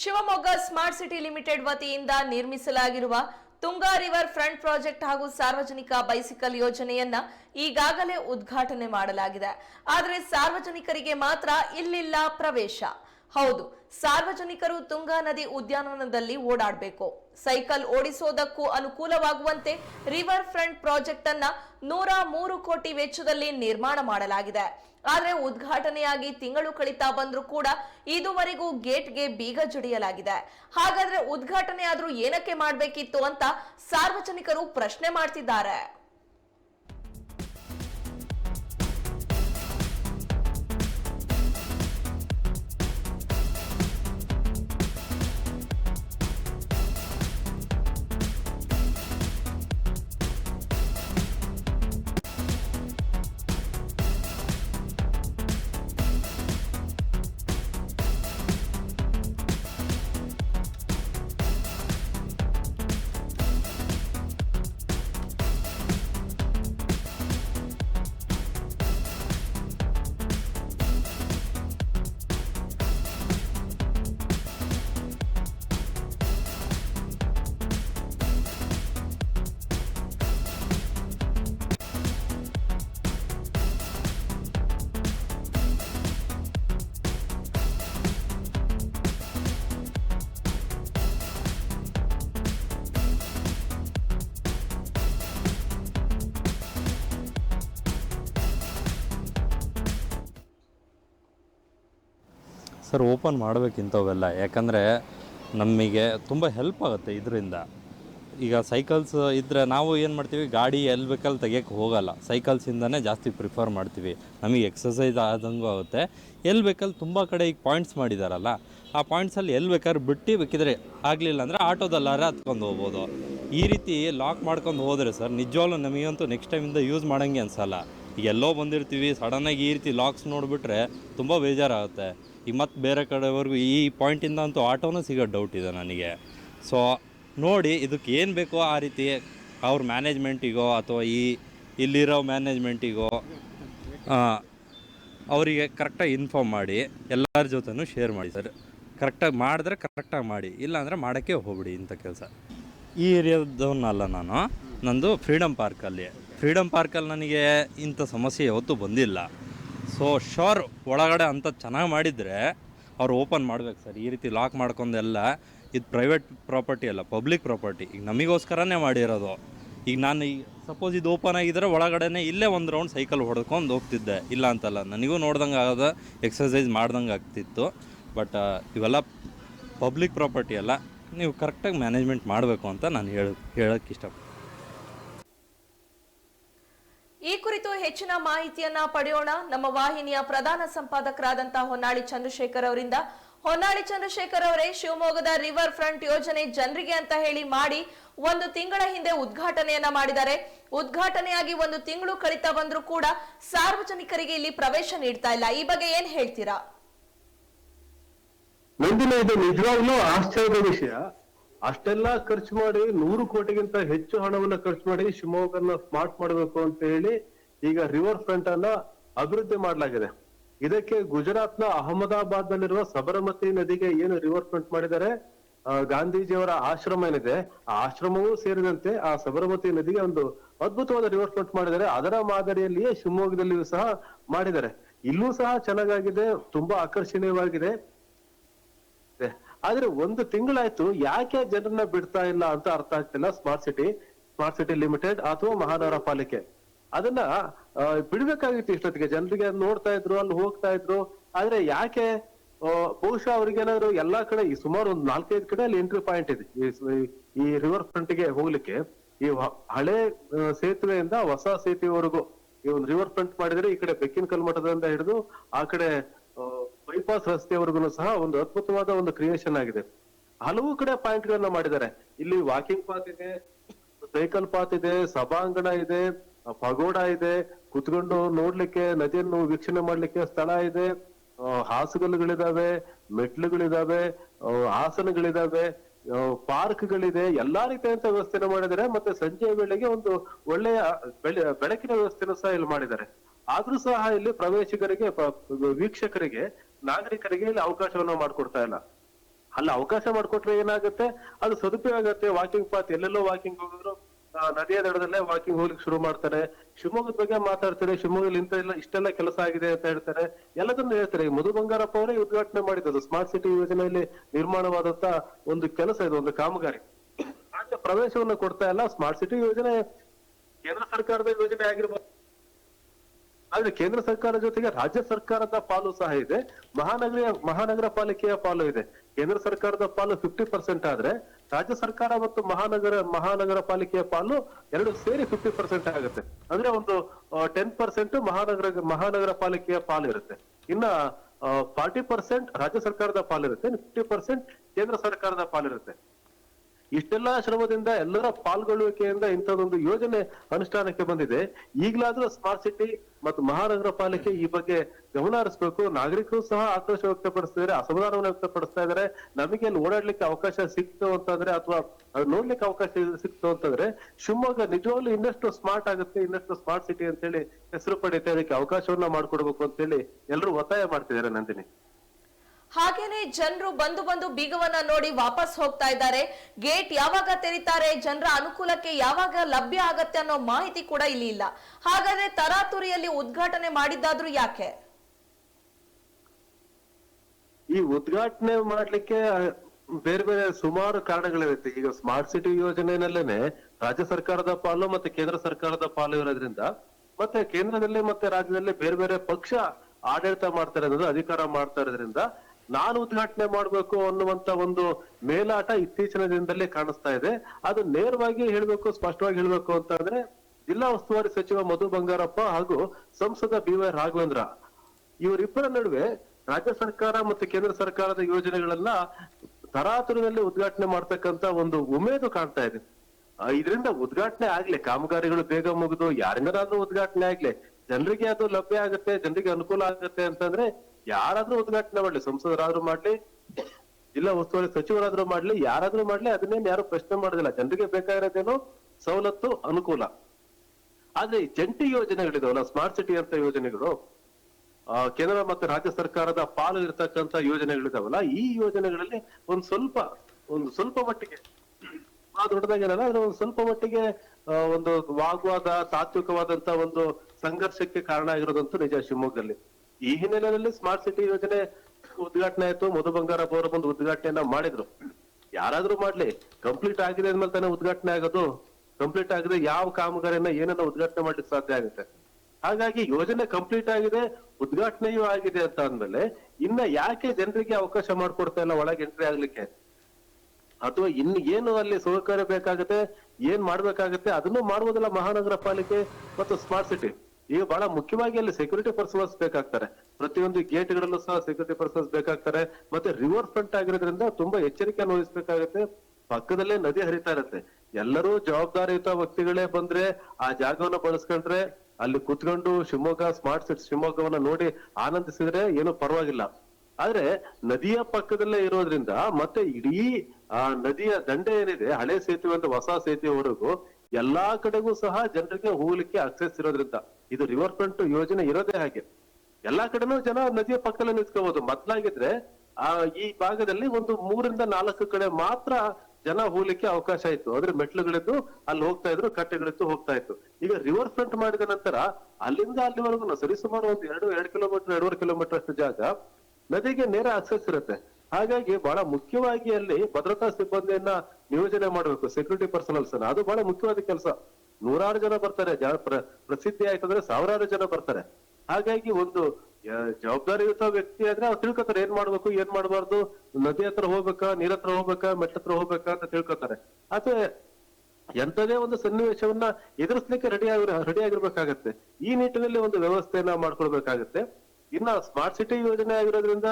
Shivamogga smart city limited ವತಿಯಿಂದ ನಿರ್ಮಿಸಲಾಗಿರುವ Tunga river front project ಹಾಗೂ ಸಾರ್ವಜನಿಕ ಬೈಸಿಕಲ್ ಯೋಜನೆಯನ್ನ ಈಗಾಗಲೇ ಉದ್ಘಾಟನೆ ಮಾಡಲಾಗಿದೆ. ಆದರೆ ಸಾರ್ವಜನಿಕರಿಗೆ ಮಾತ್ರ ಇಲ್ಲಿಲ್ಲ ಪ್ರವೇಶ. ಹೌದು, ಸಾರ್ವಜನಿಕರು ತುಂಗಾ ನದಿ ಉದ್ಯಾನವನದಲ್ಲಿ ಓಡಾಡಬೇಕು. ಸೈಕಲ್ ಓಡಿಸೋದಕ್ಕೂ ಅನುಕೂಲವಾಗುವಂತೆ ರಿವರ್ ಫ್ರಂಟ್ ಪ್ರಾಜೆಕ್ಟ್ ಅನ್ನ ನೂರ ಮೂರು ಕೋಟಿ ವೆಚ್ಚದಲ್ಲಿ ನಿರ್ಮಾಣ ಮಾಡಲಾಗಿದೆ. ಆದರೆ ಉದ್ಘಾಟನೆಯಾಗಿ ತಿಂಗಳು ಕಳೀತಾ ಬಂದರೂ ಕೂಡ ಇದುವರೆಗೂ ಗೇಟ್ಗೆ ಬೀಗ ಜಡಿಯಲಾಗಿದೆ. ಹಾಗಾದ್ರೆ ಉದ್ಘಾಟನೆ ಆದರೂ ಏನಕ್ಕೆ ಮಾಡಬೇಕಿತ್ತು ಅಂತ ಸಾರ್ವಜನಿಕರು ಪ್ರಶ್ನೆ ಮಾಡ್ತಿದ್ದಾರೆ. ಸರ್ ಓಪನ್ ಮಾಡಬೇಕಿಂಥವೆಲ್ಲ. ಯಾಕಂದರೆ ನಮಗೆ ತುಂಬ ಹೆಲ್ಪ್ ಆಗುತ್ತೆ ಇದರಿಂದ. ಈಗ ಸೈಕಲ್ಸ್ ಇದ್ದರೆ ನಾವು ಏನು ಮಾಡ್ತೀವಿ, ಗಾಡಿ ಎಲ್ಲಿ ಬೇಕಲ್ಲಿ ತೆಗಿಯೋಕ್ಕೆ ಹೋಗಲ್ಲ. ಸೈಕಲ್ಸಿಂದನೇ ಜಾಸ್ತಿ ಪ್ರಿಫರ್ ಮಾಡ್ತೀವಿ. ನಮಗೆ ಎಕ್ಸಸೈಸ್ ಆದಂಗೂ ಆಗುತ್ತೆ. ಎಲ್ಲಿ ಬೇಕಲ್ಲಿ ತುಂಬ ಕಡೆ ಈಗ ಪಾಯಿಂಟ್ಸ್ ಮಾಡಿದಾರಲ್ಲ, ಆ ಪಾಯಿಂಟ್ಸಲ್ಲಿ ಎಲ್ಲಿ ಬೇಕಾದ್ರೆ ಬಿಟ್ಟು ಬೇಕಿದ್ರೆ ಆಗಲಿಲ್ಲ ಅಂದರೆ ಆಟೋದಲ್ಲಾರ ಹತ್ಕೊಂಡು ಹೋಗ್ಬೋದು. ಈ ರೀತಿ ಲಾಕ್ ಮಾಡ್ಕೊಂಡು ಹೋದರೆ ಸರ್ ನಿಜವಾಗ್ಲೂ ನಮಗಂತೂ ನೆಕ್ಸ್ಟ್ ಟೈಮಿಂದ ಯೂಸ್ ಮಾಡೋಂಗೆ ಅನಿಸಲ್ಲ. ಎಲ್ಲೋ ಬಂದಿರ್ತೀವಿ ಸಡನ್ನಾಗಿ ಈ ರೀತಿ ಲಾಕ್ಸ್ ನೋಡಿಬಿಟ್ರೆ ತುಂಬ ಬೇಜಾರಾಗುತ್ತೆ. ಈಗ ಮತ್ತೆ ಬೇರೆ ಕಡೆವರೆಗೂ ಈ ಪಾಯಿಂಟಿಂದ ಅಂತೂ ಆಟೋನೂ ಸಿಗೋ ಡೌಟ್ ಇದೆ ನನಗೆ. ಸೊ ನೋಡಿ ಇದಕ್ಕೆ ಏನು ಬೇಕೋ ಆ ರೀತಿ ಅವ್ರ ಮ್ಯಾನೇಜ್ಮೆಂಟಿಗೋ ಅಥವಾ ಈ ಇಲ್ಲಿರೋ ಮ್ಯಾನೇಜ್ಮೆಂಟಿಗೋ ಅವರಿಗೆ ಕರೆಕ್ಟಾಗಿ ಇನ್ಫಾರ್ಮ್ ಮಾಡಿ, ಎಲ್ಲರ ಜೊತೆನೂ ಶೇರ್ ಮಾಡಿ ಸರ್. ಕರೆಕ್ಟಾಗಿ ಮಾಡಿದ್ರೆ ಕರೆಕ್ಟಾಗಿ ಮಾಡಿ, ಇಲ್ಲಾಂದರೆ ಮಾಡೋಕ್ಕೆ ಹೋಗ್ಬಿಡಿ ಇಂಥ ಕೆಲಸ. ಈ ಏರಿಯಾದವನ್ನಲ್ಲ ನಾನು, ನಂದು ಫ್ರೀಡಮ್ ಪಾರ್ಕಲ್ಲಿ ಫ್ರೀಡಮ್ ಪಾರ್ಕಲ್ಲಿ ನನಗೆ ಇಂಥ ಸಮಸ್ಯೆ ಯಾವತ್ತೂ ಬಂದಿಲ್ಲ. ಸೊ ಶೋರ್ ಒಳಗಡೆ ಅಂತ ಚೆನ್ನಾಗಿ ಮಾಡಿದರೆ ಅವ್ರು ಓಪನ್ ಮಾಡ್ಬೇಕು ಸರ್. ಈ ರೀತಿ ಲಾಕ್ ಮಾಡ್ಕೊಂಡೆಲ್ಲ, ಇದು ಪ್ರೈವೇಟ್ ಪ್ರಾಪರ್ಟಿ ಅಲ್ಲ, ಪಬ್ಲಿಕ್ ಪ್ರಾಪರ್ಟಿ. ಈಗ ನಮಗೋಸ್ಕರನೇ ಮಾಡಿರೋದು. ಈಗ ನಾನು ಈಗ ಸಪೋಸ್ ಇದು ಓಪನ್ ಆಗಿದ್ರೆ ಒಳಗಡೆನೇ ಇಲ್ಲೇ ಒಂದು ರೌಂಡ್ ಸೈಕಲ್ ಹೊಡ್ಕೊಂಡು ಹೋಗ್ತಿದ್ದೆ. ಇಲ್ಲ ಅಂತಲ್ಲ, ನನಗೂ ನೋಡ್ದಂಗೆ ಆಗೋದು ಎಕ್ಸಸೈಸ್ ಮಾಡ್ದಂಗೆ ಆಗ್ತಿತ್ತು. ಬಟ್ ಇವೆಲ್ಲ ಪಬ್ಲಿಕ್ ಪ್ರಾಪರ್ಟಿ ಅಲ್ಲ, ನೀವು ಕರೆಕ್ಟಾಗಿ ಮ್ಯಾನೇಜ್ಮೆಂಟ್ ಮಾಡಬೇಕು ಅಂತ ನಾನು ಹೇಳ ಹೇಳೋಕ್ಕೆ ಇಷ್ಟಪಡ್ತೀನಿ ಈ ಕುರಿತು ಹೆಚ್ಚಿನ ಮಾಹಿತಿಯನ್ನ ಪಡೆಯೋಣ. ನಮ್ಮ ವಾಹಿನಿಯ ಪ್ರಧಾನ ಸಂಪಾದಕರಾದಂತಹ ಹೊನ್ನಾಳಿ ಚಂದ್ರಶೇಖರ್ ಅವರಿಂದ. ಹೊನ್ನಾಳಿ ಚಂದ್ರಶೇಖರ್ ಅವರೇ, ಶಿವಮೊಗ್ಗದ ರಿವರ್ ಫ್ರಂಟ್ ಯೋಜನೆ ಜನರಿಗೆ ಅಂತ ಹೇಳಿ ಮಾಡಿ ಒಂದು ತಿಂಗಳ ಹಿಂದೆ ಉದ್ಘಾಟನೆಯನ್ನ ಮಾಡಿದ್ದಾರೆ. ಉದ್ಘಾಟನೆಯಾಗಿ ಒಂದು ತಿಂಗಳು ಕಳೀತಾ ಬಂದ್ರೂ ಕೂಡ ಸಾರ್ವಜನಿಕರಿಗೆ ಇಲ್ಲಿ ಪ್ರವೇಶ ನೀಡ್ತಾ ಇಲ್ಲ. ಈ ಬಗ್ಗೆ ಏನ್ ಹೇಳ್ತೀರಾ? ನಂದಿನ, ಇದು ನಿಜವಾಗ್ಲೂ ಆಶ್ಚರ್ಯದ ವಿಷಯ. ಅಷ್ಟೆಲ್ಲ ಖರ್ಚು ಮಾಡಿ ನೂರು ಕೋಟಿಗಿಂತ ಹೆಚ್ಚು ಹಣವನ್ನ ಖರ್ಚು ಮಾಡಿ ಶಿವಮೊಗ್ಗನ ಸ್ಮಾರ್ಟ್ ಮಾಡಬೇಕು ಅಂತ ಹೇಳಿ ಈಗ ರಿವರ್ ಫ್ರಂಟ್ ಅನ್ನ ಅಭಿವೃದ್ಧಿ ಮಾಡಲಾಗಿದೆ. ಇದಕ್ಕೆ ಗುಜರಾತ್ನ ಅಹಮದಾಬಾದ್ ನಲ್ಲಿರುವ ಸಬರಮತಿ ನದಿಗೆ ಏನು ರಿವರ್ ಫ್ರಂಟ್ ಮಾಡಿದ್ದಾರೆ? ಗಾಂಧೀಜಿಯವರ ಆಶ್ರಮ ಏನಿದೆ? ಆ ಆಶ್ರಮವೂ ಸೇರಿದಂತೆ ಆ ಸಬರಮತಿ ನದಿಗೆ ಒಂದು ಅದ್ಭುತವಾದ ರಿವರ್ ಫ್ರಂಟ್ ಮಾಡಿದ್ದಾರೆ. ಅದರ ಮಾದರಿಯಲ್ಲಿಯೇ ಶಿವಮೊಗ್ಗದಲ್ಲಿಯೂ ಸಹ ಮಾಡಿದ್ದಾರೆ. ಇಲ್ಲೂ ಸಹ ಚೆನ್ನಾಗಾಗಿದೆ, ತುಂಬಾ ಆಕರ್ಷಣೀಯವಾಗಿದೆ. ಆದ್ರೆ ಒಂದು ತಿಂಗಳಾಯ್ತು ಯಾಕೆ ಜನರನ್ನ ಬಿಡ್ತಾ ಇಲ್ಲ ಅಂತ ಅರ್ಥ ಆಗ್ತಿಲ್ಲ. Smart city smart city limited ಅಥವಾ ಮಹಾನಗರ ಪಾಲಿಕೆ? ಅದನ್ನ ಬಿಡ್ಬೇಕಾಗಿತ್ತು ಇಷ್ಟೊತ್ತಿಗೆ. ಜನರಿಗೆ ನೋಡ್ತಾ ಇದ್ರು, ಅಲ್ಲಿ ಹೋಗ್ತಾ ಇದ್ರು. ಆದ್ರೆ ಯಾಕೆ ಬಹುಶಃ ಅವ್ರಿಗೆ ಏನಾದ್ರು ಎಲ್ಲಾ ಕಡೆ ಈ ಸುಮಾರು ಒಂದು ನಾಲ್ಕೈದು ಕಡೆ ಅಲ್ಲಿ ಎಂಟ್ರಿ ಪಾಯಿಂಟ್ ಇದೆ. ಈ ರಿವರ್ ಫ್ರಂಟ್ಗೆ ಹೋಗ್ಲಿಕ್ಕೆ. ಈ ಹಳೆ ಸೇತುವೆಯಿಂದ ಹೊಸ ಸೇತುವೆವರೆಗೂ ಈ ಒಂದು ರಿವರ್ ಫ್ರಂಟ್ ಮಾಡಿದ್ರೆ ಈ ಕಡೆ ಬೆಕ್ಕಿನ ಕಲ್ಮಠದಿಂದ ಹಿಡಿದು ಆ ಕಡೆ ಬೈಪಾಸ್ ರಸ್ತೆವರೆಗೂ ಸಹ ಒಂದು ಅದ್ಭುತವಾದ ಒಂದು ಕ್ರಿಯೇಷನ್ ಆಗಿದೆ. ಹಲವು ಕಡೆ ಪಾಯಿಂಟ್ ಗಳನ್ನ ಮಾಡಿದ್ದಾರೆ. ಇಲ್ಲಿ ವಾಕಿಂಗ್ ಪಾತ್ ಇದೆ ಸೈಕಲ್ ಪಾತ್ ಇದೆ, ಸಭಾಂಗಣ ಇದೆ. ಪಗೋಡ ಇದೆ, ಕುತ್ಕೊಂಡು ನೋಡ್ಲಿಕ್ಕೆ, ನದಿಯನ್ನು ವೀಕ್ಷಣೆ ಮಾಡ್ಲಿಕ್ಕೆ ಸ್ಥಳ ಇದೆ. ಹಾಸುಗಲ್ಲುಗಳಿದಾವೆ, ಮೆಟ್ಲುಗಳಿದಾವೆ ಆಸನಗಳಿದಾವೆ ಪಾರ್ಕ್ಗಳಿದೆ. ಎಲ್ಲಾ ರೀತಿಯಂತ ವ್ಯವಸ್ಥೆನ ಮಾಡಿದ್ದಾರೆ. ಮತ್ತೆ ಸಂಜೆ ವೇಳೆಗೆ ಒಂದು ಒಳ್ಳೆಯ ಬೆಳೆ- ಬೆಳಕಿನ ವ್ಯವಸ್ಥೆನ ಸಹ ಇಲ್ಲಿ ಮಾಡಿದ್ದಾರೆ. ಆದ್ರೂ ಸಹ ಇಲ್ಲಿ ಪ್ರವೇಶಿಗರಿಗೆ ವೀಕ್ಷಕರಿಗೆ, ನಾಗರಿಕರಿಗೆ ಇಲ್ಲಿ ಅವಕಾಶವನ್ನ ಮಾಡ್ಕೊಡ್ತಾ ಇಲ್ಲ. ಅಲ್ಲಿ, ಅವಕಾಶ ಮಾಡ್ಕೊಟ್ರೆ ಏನಾಗುತ್ತೆ? ಅದು ಸದುಪಯೋಗ ಆಗುತ್ತೆ. ವಾಕಿಂಗ್ ಪಾತ್, ಎಲ್ಲೆಲ್ಲೋ ವಾಕಿಂಗ್ ಹೋಗಿದ್ರು ನದಿಯ ದಡದಲ್ಲೇ ವಾಕಿಂಗ್ ಹೋಗ್ಲಿಕ್ಕೆ ಶುರು ಮಾಡ್ತಾರೆ. ಶಿವಮೊಗ್ಗದ ಬಗ್ಗೆ ಮಾತಾಡ್ತಾರೆ. ಶಿವಮೊಗ್ಗದಲ್ಲಿ ಇಂತ ಎಲ್ಲ ಇಷ್ಟೆಲ್ಲ ಕೆಲಸ ಆಗಿದೆ ಅಂತ ಹೇಳ್ತಾರೆ. ಎಲ್ಲದನ್ನು ಹೇಳ್ತಾರೆ. ಈ ಮಧು ಬಂಗಾರಪ್ಪ ಅವರೇ ಉದ್ಘಾಟನೆ ಮಾಡಿದ್ದು ಸ್ಮಾರ್ಟ್ ಸಿಟಿ ಯೋಜನೆಯಲ್ಲಿ ನಿರ್ಮಾಣವಾದಂತ ಒಂದು ಕೆಲಸ ಇದು, ಒಂದು ಕಾಮಗಾರಿ. ಆದ್ರೆ ಪ್ರವೇಶವನ್ನು ಕೊಡ್ತಾ ಇಲ್ಲ. ಸ್ಮಾರ್ಟ್ ಸಿಟಿ ಯೋಜನೆ ಕೇಂದ್ರ ಸರ್ಕಾರದ ಯೋಜನೆ ಆಗಿರ್ಬೋದು. ಆದ್ರೆ ಕೇಂದ್ರ ಸರ್ಕಾರ ಜೊತೆಗೆ ರಾಜ್ಯ ಸರ್ಕಾರದ ಪಾಲು ಸಹ ಇದೆ. ಮಹಾನಗರ ಮಹಾನಗರ ಪಾಲಿಕೆಯ ಪಾಲು ಇದೆ. ಕೇಂದ್ರ ಸರ್ಕಾರದ ಪಾಲು ಫಿಫ್ಟಿ ಪರ್ಸೆಂಟ್ ಆದ್ರೆ ರಾಜ್ಯ ಸರ್ಕಾರ ಮತ್ತು ಮಹಾನಗರ ಮಹಾನಗರ ಪಾಲಿಕೆಯ ಪಾಲು ಎರಡು ಸೇರಿ ಫಿಫ್ಟಿ ಪರ್ಸೆಂಟ್ ಆಗುತ್ತೆ. ಅಂದ್ರೆ ಒಂದು ಟೆನ್ ಪರ್ಸೆಂಟ್ ಮಹಾನಗರ ಮಹಾನಗರ ಪಾಲಿಕೆಯ ಪಾಲು ಇರುತ್ತೆ. ಇನ್ನ ಫಾರ್ಟಿ ಪರ್ಸೆಂಟ್ ರಾಜ್ಯ ಸರ್ಕಾರದ ಪಾಲಿರುತ್ತೆ ಫಿಫ್ಟಿ ಪರ್ಸೆಂಟ್ ಕೇಂದ್ರ ಸರ್ಕಾರದ ಪಾಲಿರುತ್ತೆ ಇಷ್ಟೆಲ್ಲಾ ಶ್ರಮದಿಂದ ಎಲ್ಲರ ಪಾಲ್ಗೊಳ್ಳುವಿಕೆಯಿಂದ ಇಂಥದೊಂದು ಯೋಜನೆ ಅನುಷ್ಠಾನಕ್ಕೆ ಬಂದಿದೆ. ಈಗಲಾದ್ರೂ ಸ್ಮಾರ್ಟ್ ಸಿಟಿ ಮತ್ತು ಮಹಾನಗರ ಪಾಲಿಕೆ ಈ ಬಗ್ಗೆ ಗಮನ ಹರಿಸ್ಬೇಕು. ನಾಗರಿಕರು ಸಹ ಆಕ್ರೋಶ ವ್ಯಕ್ತಪಡಿಸ್ತಿದ್ದಾರೆ, ಅಸಮಾಧಾನವನ್ನು ವ್ಯಕ್ತಪಡಿಸ್ತಾ ಇದ್ದಾರೆ. ನಮಗೆ ಅಲ್ಲಿ ಓಡಾಡ್ಲಿಕ್ಕೆ ಅವಕಾಶ ಸಿಕ್ತು ಅಂತಂದ್ರೆ ಅಥವಾ ನೋಡ್ಲಿಕ್ಕೆ ಅವಕಾಶ ಸಿಕ್ತು ಅಂತಂದ್ರೆ ಶಿವಮೊಗ್ಗ ನಿಜವಾಗ್ಲೂ ಇನ್ನಷ್ಟು ಸ್ಮಾರ್ಟ್ ಆಗುತ್ತೆ, ಇನ್ನಷ್ಟು ಸ್ಮಾರ್ಟ್ ಸಿಟಿ ಅಂತ ಹೇಳಿ ಹೆಸರು ಪಡೆಯುತ್ತೆ. ಅದಕ್ಕೆ ಅವಕಾಶವನ್ನ ಮಾಡ್ಕೊಡ್ಬೇಕು ಅಂತೇಳಿ ಎಲ್ಲರೂ ಒತ್ತಾಯ ಮಾಡ್ತಿದ್ದಾರೆ ನಂದಿನಿ. ಹಾಗೇನೆ ಜನರು ಬಂದು ಬಂದು ಬೀಗವನ್ನ ನೋಡಿ ವಾಪಸ್ ಹೋಗ್ತಾ ಇದ್ದಾರೆ. ಗೇಟ್ ಯಾವಾಗ ತೆರೀತಾರೆ, ಜನರ ಅನುಕೂಲಕ್ಕೆ ಯಾವಾಗ ಲಭ್ಯ ಆಗತ್ತೆ ಅನ್ನೋ ಮಾಹಿತಿ ಕೂಡ ಇಲ್ಲಿ ಇಲ್ಲ. ಹಾಗಾದ್ರೆ ತರಾತುರಿಯಲ್ಲಿ ಉದ್ಘಾಟನೆ ಮಾಡಿದ್ದಾದ್ರೂ ಯಾಕೆ? ಈ ಉದ್ಘಾಟನೆ ಮಾಡ್ಲಿಕ್ಕೆ ಬೇರೆ ಬೇರೆ ಸುಮಾರು ಕಾರಣಗಳಿರುತ್ತೆ. ಈಗ ಸ್ಮಾರ್ಟ್ ಸಿಟಿ ಯೋಜನೆನಲ್ಲೇನೆ ರಾಜ್ಯ ಸರ್ಕಾರದ ಪಾಲು ಮತ್ತೆ ಕೇಂದ್ರ ಸರ್ಕಾರದ ಪಾಲು ಇರೋದ್ರಿಂದ, ಮತ್ತೆ ಕೇಂದ್ರದಲ್ಲಿ ಮತ್ತೆ ರಾಜ್ಯದಲ್ಲಿ ಬೇರೆ ಬೇರೆ ಪಕ್ಷ ಆಡಳಿತ ಮಾಡ್ತಾ ಇರೋದ್ರಿಂದ ಅಧಿಕಾರ ಮಾಡ್ತಾ ಇರೋದ್ರಿಂದ ನಾನು ಉದ್ಘಾಟನೆ ಮಾಡ್ಬೇಕು ಅನ್ನುವಂತ ಒಂದು ಮೇಲಾಟ ಇತ್ತೀಚಿನ ದಿನದಲ್ಲೇ ಕಾಣಿಸ್ತಾ ಇದೆ. ಅದು ನೇರವಾಗಿ ಹೇಳ್ಬೇಕು, ಸ್ಪಷ್ಟವಾಗಿ ಹೇಳ್ಬೇಕು ಅಂತಂದ್ರೆ ಜಿಲ್ಲಾ ಉಸ್ತುವಾರಿ ಸಚಿವ ಮಧು ಬಂಗಾರಪ್ಪ ಹಾಗೂ ಸಂಸದ ಬಿ ವೈ ರಾಘವೇಂದ್ರ. ಇವರಿಬ್ಬರ ನಡುವೆ ರಾಜ್ಯ ಸರ್ಕಾರ ಮತ್ತು ಕೇಂದ್ರ ಸರ್ಕಾರದ ಯೋಜನೆಗಳನ್ನ ತರಾತುರಿನಲ್ಲಿ ಉದ್ಘಾಟನೆ ಮಾಡ್ತಕ್ಕಂತ ಒಂದು ಉಮೇದು ಕಾಣ್ತಾ ಇದೆ. ಇದರಿಂದ ಉದ್ಘಾಟನೆ ಆಗ್ಲಿ, ಕಾಮಗಾರಿಗಳು ಬೇಗ ಮುಗಿದು ಯಾರಿಂದಾದ್ರೂ ಉದ್ಘಾಟನೆ ಆಗ್ಲಿ, ಜನರಿಗೆ ಅದು ಲಭ್ಯ ಆಗುತ್ತೆ, ಜನರಿಗೆ ಅನುಕೂಲ ಆಗುತ್ತೆ ಅಂತಂದ್ರೆ ಯಾರಾದ್ರೂ ಉದ್ಘಾಟನೆ ಮಾಡ್ಲಿ ಸಂಸದರಾದ್ರೂ ಮಾಡ್ಲಿ ಜಿಲ್ಲಾ ಉಸ್ತುವಾರಿ ಸಚಿವರಾದ್ರೂ ಮಾಡ್ಲಿ ಯಾರಾದ್ರೂ ಮಾಡ್ಲಿ ಅದನ್ನೇನ್ ಯಾರು ಪ್ರಶ್ನೆ ಮಾಡೋದಿಲ್ಲ. ಜನರಿಗೆ ಬೇಕಾಗಿರೋದೇನು ಸವಲತ್ತು ಅನುಕೂಲ. ಆದ್ರೆ ಈ ಜಂಟಿ ಯೋಜನೆಗಳಿದಾವಲ್ಲ ಸ್ಮಾರ್ಟ್ ಸಿಟಿ ಅಂತ ಯೋಜನೆಗಳು ಆ, ಕೇಂದ್ರ ಮತ್ತು ರಾಜ್ಯ ಸರ್ಕಾರದ ಪಾಲು ಇರತಕ್ಕಂತ ಯೋಜನೆಗಳಿದಾವಲ್ಲ ಈ ಯೋಜನೆಗಳಲ್ಲಿ ಒಂದ್ ಸ್ವಲ್ಪ ಒಂದು ಸ್ವಲ್ಪ ಮಟ್ಟಿಗೆ ಆ ದೊಡ್ಡದಾಗಿರಲ್ಲ ಆದ್ರೆ ಒಂದು ಸ್ವಲ್ಪ ಮಟ್ಟಿಗೆ ಒಂದು ವಾಗ್ವಾದ ತಾತ್ವಿಕವಾದಂತ ಒಂದು ಸಂಘರ್ಷಕ್ಕೆ ಕಾರಣ ಆಗಿರೋದಂತೂ ನಿಜ ಶಿವಮೊಗ್ಗದಲ್ಲಿ. ಈ ಹಿನ್ನೆಲೆಯಲ್ಲಿ ಸ್ಮಾರ್ಟ್ ಸಿಟಿ ಯೋಜನೆ ಉದ್ಘಾಟನೆ ಆಯ್ತು. ಮಧು ಬಂಗಾರಪ್ಪ ಅವರು ಬಂದು ಉದ್ಘಾಟನೆಯನ್ನ ಮಾಡಿದ್ರು. ಯಾರಾದ್ರೂ ಮಾಡ್ಲಿ, ಕಂಪ್ಲೀಟ್ ಆಗಿದೆ ಅಂದ್ಮೇಲೆ ತಾನೇ ಉದ್ಘಾಟನೆ ಆಗೋದು. ಕಂಪ್ಲೀಟ್ ಆಗಿದೆ, ಯಾವ ಕಾಮಗಾರಿಯನ್ನ ಏನನ್ನ ಉದ್ಘಾಟನೆ ಮಾಡ್ಲಿಕ್ಕೆ ಸಾಧ್ಯ ಆಗುತ್ತೆ? ಹಾಗಾಗಿ ಯೋಜನೆ ಕಂಪ್ಲೀಟ್ ಆಗಿದೆ, ಉದ್ಘಾಟನೆಯೂ ಆಗಿದೆ ಅಂತ ಅಂದ್ಮೇಲೆ ಇನ್ನ ಯಾಕೆ ಜನರಿಗೆ ಅವಕಾಶ ಮಾಡ್ಕೊಡ್ತಾ ಇಲ್ಲ ಒಳಗೆ ಎಂಟ್ರಿ ಆಗ್ಲಿಕ್ಕೆ? ಅಥವಾ ಇನ್ ಏನು ಅಲ್ಲಿ ಸೌಕರ್ಯ ಬೇಕಾಗುತ್ತೆ, ಏನ್ ಮಾಡ್ಬೇಕಾಗತ್ತೆ, ಅದನ್ನು ಮಾಡುವುದಿಲ್ಲ ಮಹಾನಗರ ಪಾಲಿಕೆ ಮತ್ತು ಸ್ಮಾರ್ಟ್ ಸಿಟಿ. ಈಗ ಬಹಳ ಮುಖ್ಯವಾಗಿ ಅಲ್ಲಿ ಸೆಕ್ಯೂರಿಟಿ ಪರ್ಸನಲ್ಸ್ ಬೇಕಾಗ್ತಾರೆ. ಪ್ರತಿಯೊಂದು ಗೇಟ್ ಗಳಲ್ಲೂ ಸಹ ಸೆಕ್ಯೂರಿಟಿ ಪರ್ಸನ್ಸ್ ಬೇಕಾಗ್ತಾರೆ. ಮತ್ತೆ ರಿವರ್ ಫ್ರಂಟ್ ಆಗಿರೋದ್ರಿಂದ ತುಂಬಾ ಎಚ್ಚರಿಕೆ ವಹಿಸ್ಬೇಕಾಗುತ್ತೆ ಪಕ್ಕದಲ್ಲೇ ನದಿ ಹರಿತಾ ಇರುತ್ತೆ. ಎಲ್ಲರೂ ಜವಾಬ್ದಾರಿಯುತ ವ್ಯಕ್ತಿಗಳೇ ಬಂದ್ರೆ ಆ ಜಾಗವನ್ನು ಬಳಸ್ಕೊಂಡ್ರೆ ಅಲ್ಲಿ ಕುತ್ಕೊಂಡು ಶಿವಮೊಗ್ಗ ಸ್ಮಾರ್ಟ್ ಸಿಟಿ ಶಿವಮೊಗ್ಗವನ್ನ ನೋಡಿ ಆನಂದಿಸಿದ್ರೆ ಏನು ಪರವಾಗಿಲ್ಲ. ಆದ್ರೆ ನದಿಯ ಪಕ್ಕದಲ್ಲೇ ಇರೋದ್ರಿಂದ ಮತ್ತೆ ಇಡೀ, ಆ, ನದಿಯ ದಂಡೆ ಏನಿದೆ, ಹಳೆ ಸೇತುವೆ ಅಂತ ಹೊಸ ಸೇತುವೆವರೆಗೂ ಎಲ್ಲಾ ಕಡೆಗೂ ಸಹ ಜನರಿಗೆ ಹೋಗ್ಲಿಕ್ಕೆ ಅಕ್ಸೆಸ್ ಇರೋದ್ರಿಂದ. ಇದು ರಿವರ್ ಫ್ರಂಟ್ ಯೋಜನೆ ಇರೋದೇ ಹಾಗೆ. ಎಲ್ಲಾ ಕಡೆನೂ ಜನ ನದಿಯ ಪಕ್ಕದಲ್ಲಿ ನಿಂತ್ಕೋಬಹುದು ಮೊದ್ಲಾಗಿದ್ರೆ ಆ, ಈ ಭಾಗದಲ್ಲಿ ಒಂದು ಮೂರಿಂದ ನಾಲ್ಕು ಕಡೆ ಮಾತ್ರ ಜನ ಹೋಗ್ಲಿಕ್ಕೆ ಅವಕಾಶ ಇತ್ತು. ಆದ್ರೆ ಮೆಟ್ಲುಗಳಿದ್ದು ಅಲ್ಲಿ ಹೋಗ್ತಾ ಇದ್ರು, ಕಟ್ಟೆಗಳಿದ್ದು ಹೋಗ್ತಾ ಇತ್ತು. ಈಗ ರಿವರ್ ಫ್ರಂಟ್ ಮಾಡಿದ ನಂತರ, ಅಲ್ಲಿಂದ ಅಲ್ಲಿವರೆಗೂ ಸರಿಸುಮಾರು ಒಂದು ಎರಡು ಎರಡು ಕಿಲೋಮೀಟರ್ ಎರಡೂವರೆ ಕಿಲೋಮೀಟರ್ ಅಷ್ಟು ಜಾಗ ನದಿಗೆ ನೇರ ಆಕ್ಸೆಸ್ ಇರುತ್ತೆ. ಹಾಗಾಗಿ ಬಹಳ ಮುಖ್ಯವಾಗಿ ಅಲ್ಲಿ ಭದ್ರತಾ ಸಿಬ್ಬಂದಿಯನ್ನ ನಿಯೋಜನೆ ಮಾಡಬೇಕು ಸೆಕ್ಯೂರಿಟಿ ಪರ್ಸನಲ್ಸ್ ಅನ್ನ. ಅದು ಬಹಳ ಮುಖ್ಯವಾದ ಕೆಲಸ. ನೂರಾರು ಜನ ಬರ್ತಾರೆ ಪ್ರಸಿದ್ಧಿ ಆಯ್ತಂದ್ರೆ ಸಾವಿರಾರು ಜನ ಬರ್ತಾರೆ. ಹಾಗಾಗಿ ಒಂದು ಜವಾಬ್ದಾರಿಯುತ ವ್ಯಕ್ತಿ ಆದ್ರೆ ಅವ್ರು ತಿಳ್ಕೊತಾರೆ, ಏನ್ ಮಾಡ್ಬೇಕು, ಏನ್ ಮಾಡಬಾರ್ದು, ನದಿ ಹತ್ರ ಹೋಗ್ಬೇಕಾ, ನೀರ್ ಹತ್ರ ಹೋಗ್ಬೇಕಾ ಮೆಟ್ಟ ಹತ್ರ ಹೋಗ್ಬೇಕಾ ಅಂತ ತಿಳ್ಕೊತಾರೆ. ಆದ್ರೆ ಎಂತದೇ ಒಂದು ಸನ್ನಿವೇಶವನ್ನ ಎದುರಿಸ್ಲಿಕ್ಕೆ ರೆಡಿ ಆಗಿ ರೆಡಿ ಆಗಿರ್ಬೇಕಾಗತ್ತೆ. ಈ ನಿಟ್ಟಿನಲ್ಲಿ ಒಂದು ವ್ಯವಸ್ಥೆಯನ್ನ ಮಾಡ್ಕೊಳ್ಬೇಕಾಗತ್ತೆ. ಇನ್ನ ಸ್ಮಾರ್ಟ್ ಸಿಟಿ ಯೋಜನೆ ಆಗಿರೋದ್ರಿಂದ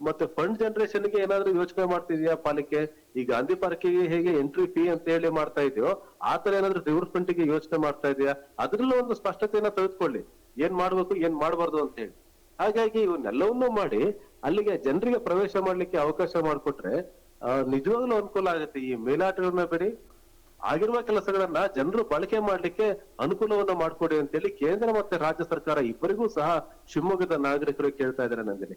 ಮತ್ತೆ ಫಂಡ್ ಜನರೇಷನ್ಗೆ ಏನಾದ್ರೂ ಯೋಚನೆ ಮಾಡ್ತಿದ್ಯಾ ಪಾಲಿಕೆ? ಈ ಗಾಂಧಿ ಪಾರ್ಕಿಗೆ ಹೇಗೆ ಎಂಟ್ರಿ ಫೀ ಅಂತ ಹೇಳಿ ಮಾಡ್ತಾ ಇದೆಯೋ ಆತರ ಏನಾದ್ರು ಏನಾದ್ರೂ ರಿವರ್ ಫ್ರಂಟ್ಗೆ ಯೋಚನೆ ಮಾಡ್ತಾ ಇದೆಯಾ? ಅದ್ರಲ್ಲೂ ಒಂದು ಸ್ಪಷ್ಟತೆಯನ್ನ ತೆಗೆದುಕೊಳ್ಳಿ. ಏನ್ ಮಾಡ್ಬೇಕು, ಏನ್ ಮಾಡಬಾರ್ದು ಅಂತ ಹೇಳಿ. ಹಾಗಾಗಿ ಇವನ್ನೆಲ್ಲವನ್ನೂ ಮಾಡಿ ಅಲ್ಲಿಗೆ ಜನರಿಗೆ ಪ್ರವೇಶ ಮಾಡ್ಲಿಕ್ಕೆ ಅವಕಾಶ ಮಾಡಿಕೊಟ್ರೆ ನಿಜವಾಗ್ಲೂ ಅನುಕೂಲ ಆಗುತ್ತೆ. ಈ ಮೇಲಾಟಗಳನ್ನ ಬಿಡಿ. ಆಗಿರುವ ಕೆಲಸಗಳನ್ನ ಜನರು ಬಳಕೆ ಮಾಡ್ಲಿಕ್ಕೆ ಅನುಕೂಲವನ್ನ ಮಾಡ್ಕೊಡಿ ಅಂತೇಳಿ ಕೇಂದ್ರ ಮತ್ತೆ ರಾಜ್ಯ ಸರ್ಕಾರ ಇಬ್ಬರಿಗೂ ಸಹ ಶಿವಮೊಗ್ಗದ ನಾಗರಿಕರು ಕೇಳ್ತಾ ಇದ್ದಾರೆ ನಂದಿನಿ.